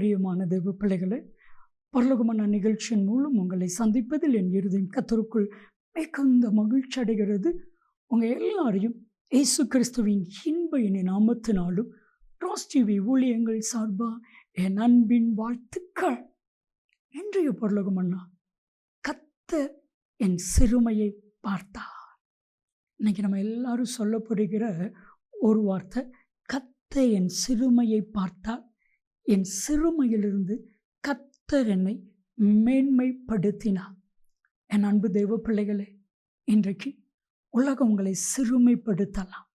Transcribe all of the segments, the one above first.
பிரியமான தேவ பிள்ளைகளே பரலோகமான நிகழ்ச்சியின் மூலம் உங்களை சந்திப்பதில் என் இருதயம் கத்தருக்குள் மிகுந்த மகிழ்ச்சி அடைகிறது. உங்கள் எல்லாரையும் இயேசு கிறிஸ்துவின் இன்ப இனி நாமத்தினாலும் ராஸ் டிவி ஊழியங்கள் சார்பா என் அன்பின் வாழ்த்துக்கள். இன்றைய பொருளகமண்ணா கத்த என் சிறுமையை பார்த்தார். இன்னைக்கு நம்ம எல்லாரும் சொல்லப்படுகிற ஒரு வார்த்தை கத்த என் சிறுமையை பார்த்தால் என் சிறுமையிலிருந்து கத்தர் என்னை மேன்மைப்படுத்தினார். என் அன்பு தெய்வ பிள்ளைகளே இன்றைக்கு உலகம் உங்களை சிறுமைப்படுத்தலாம்.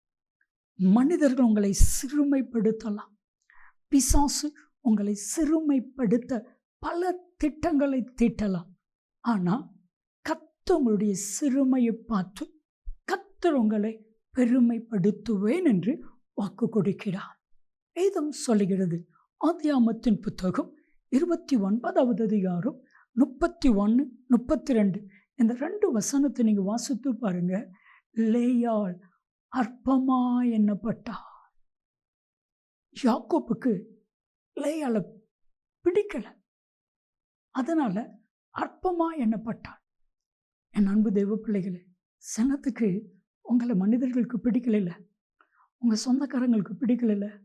மனிதர்கள் உங்களை சிறுமைப்படுத்தலாம். பிசாசு உங்களை சிறுமைப்படுத்த பல திட்டங்களை தீட்டலாம். ஆனால் கத்து உங்களுடைய சிறுமையை பார்த்து கத்தர் உங்களை பெருமைப்படுத்துவேன் என்று வாக்கு கொடுக்கிறார். வேதம் சொல்லுகிறது ஆதியாமத்தின் புத்தகம் இருபத்தி ஒன்பதாவது அதிகாரம் முப்பத்தி ஒன்று முப்பத்தி ரெண்டு இந்த ரெண்டு வசனத்தை நீங்கள் வாசித்து பாருங்க. லேயாள் அற்பமா எண்ணப்பட்டாள். யாக்கோப்புக்கு லேயாளை பிடிக்கல. அதனால அற்பமா எண்ணப்பட்டாள். என் அன்பு தெய்வ பிள்ளைகளே சனத்துக்கு உங்களை மனிதர்களுக்கு பிடிக்கல உங்கள் சொந்தக்காரங்களுக்கு பிடிக்கல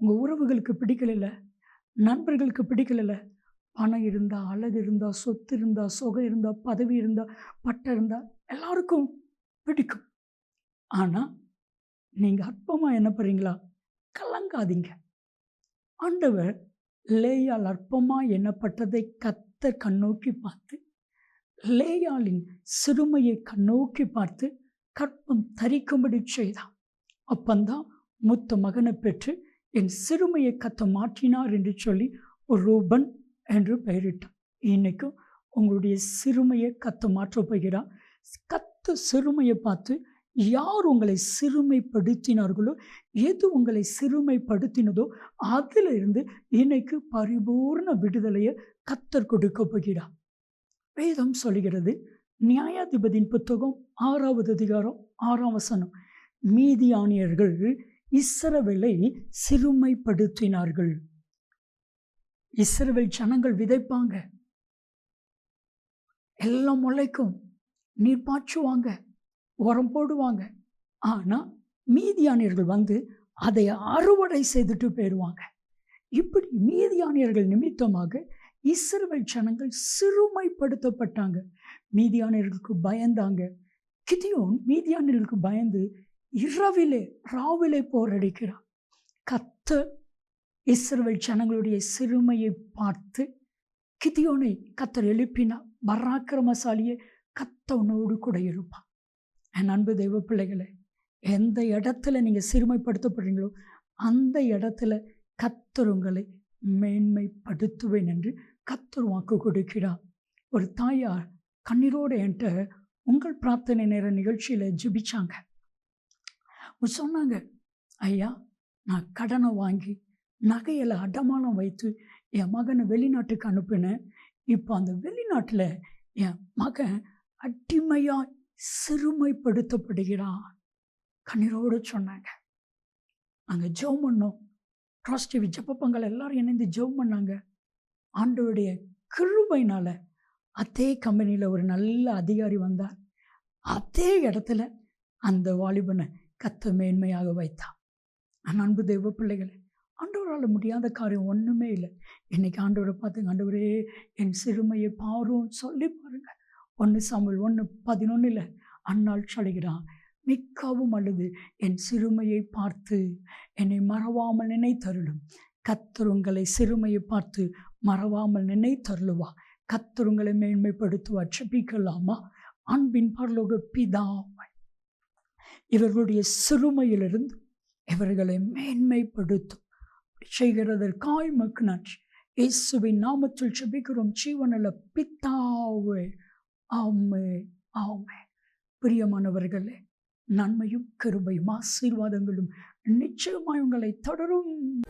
உங்கள் உறவுகளுக்கு பிடிக்கல நண்பர்களுக்கு பிடிக்கல பணம் இருந்தால் அழகு இருந்தால் சொத்து இருந்தால் சுகம் இருந்தால் பதவி இருந்தால் பட்டம் இருந்தால் எல்லாருக்கும் பிடிக்கும். ஆனால் நீங்கள் அற்பமாக என்ன பண்ணுறீங்களா கலங்காதீங்க. ஆண்டவர் லேயால் அற்பமாக எண்ணப்பட்டதை கத்த கண்ணோக்கி பார்த்து லேயாலின் சிறுமையை கண்ணோக்கி பார்த்து கற்பம் தரிக்கும்படி செய்தான் அப்பந்தான் மூத்த மகனை பெற்று என் சிறுமையை கத்த மாற்றினார் என்று சொல்லி ஒரு ரூபன் என்று பெயரிட்டான். இன்னைக்கும் உங்களுடைய சிறுமையை கத்த மாற்றப் போகிறார். கத்த சிறுமையை பார்த்து யார் உங்களை சிறுமைப்படுத்தினார்களோ எது உங்களை சிறுமைப்படுத்தினதோ அதிலிருந்து இன்னைக்கு பரிபூர்ண விடுதலையை கத்தர் கொடுக்க போகிறார். வேதம் சொல்கிறது நியாயாதிபதியின் புத்தகம் ஆறாவது அதிகாரம் ஆறாம் வசனம் மீதியானியர்கள் இஸ்ரவேலை சிறுமைப்படுத்தினார்கள். இஸ்ரவேல் ஜனங்கள் விதைப்பாங்க. எல்லாம் முளைக்கும். நீர் பாய்ச்சுவாங்க. உரம் போடுவாங்க. ஆனால் மீதியானியர்கள் வந்து அதை அறுவடை செய்துட்டு போயிடுவாங்க இப்படி மீதியானியர்கள் நிமித்தமாக இஸ்ரவேல் ஜனங்கள் சிறுமைப்படுத்தப்பட்டாங்க. மீதியானியர்களுக்கு பயந்தாங்க. கிதியோன் மீதியானியர்களுக்கு பயந்து இரவிலே ராவிலே போரடிக்கிறார். கத்த இஸ்ரவேல் ஜனங்களுடைய சிறுமையை பார்த்து கிதியோனை கத்தர் எழுப்பினா பராக்கிரமசாலியை கத்தவனோடு கூட இருப்பான் என் அன்பு தெய்வ பிள்ளைகளை எந்த இடத்துல நீங்கள் சிறுமைப்படுத்தப்படுறீங்களோ அந்த இடத்துல கத்தர் உங்களை மேன்மைப்படுத்துவேன் என்று கத்தர் வாக்கு கொடுக்கிறார். ஒரு தாயார் கண்ணீரோடு என்கிட்ட உங்கள் பிரார்த்தனை நேர நிகழ்ச்சியில் ஜிபிச்சாங்க. சொன்னாங்க. ஐயா நான் கடனை வாங்கி நகையில் அடமானம் வைத்து என் மகனை வெளிநாட்டுக்கு அனுப்பினேன். இப்போ அந்த வெளிநாட்டில் என் மகன் அடிமையாக சிறுமைப்படுத்தப்படுகிறான். கண்ணீரோடு சொன்னாங்க. நாங்கள் ஜெபம் பண்ணோம். ராஷ்டிவி ஜப்பப்பங்கள் எல்லாரும் இணைந்து ஜெபம் பண்ணாங்க. ஆண்டோடைய கிருபைனால் அதே கம்பெனியில் ஒரு நல்ல அதிகாரி வந்தார். அதே இடத்துல அந்த வாலிபனை கத்த மேன்மையாக வைத்தான் நான் அன்பு தெய்வ பிள்ளைகளே ஆண்டவரால் முடியாத காரியம் ஒன்றுமே இல்லை. இன்னைக்கு ஆண்டவரை பார்த்துங்க ஆண்டவரே என் சிறுமையை பாரும். சொல்லி பாருங்கள் ஒன்று சாம்பல் ஒன்று பதினொன்றில் அந்நாள் சொல்கிறான் மிக்கவும் அல்லது என் சிறுமையை பார்த்து என்னை மறவாமல் நினைத்தருளும். கத்தருங்களை சிறுமையை பார்த்து மறவாமல் நினைத்தருளுவா கத்தருங்களை மேன்மைப்படுத்துவா செபிக்கலாமா அன்பின் பரலோக பிதாவை இவர்களுடைய சிறுமையிலிருந்து இவர்களை மேன்மைப்படுத்தும். செய்கிறதற்காய் மக்கு நன்றி இயேசுவின் நாமத்தில் செபிக்கிறோம் ஜீவனில் பித்தாவே ஆமே ஆமே. பிரியமானவர்களே நன்மையும் கருபையும் ஆசீர்வாதங்களும் நிச்சயமாய் உங்களை தொடரும்.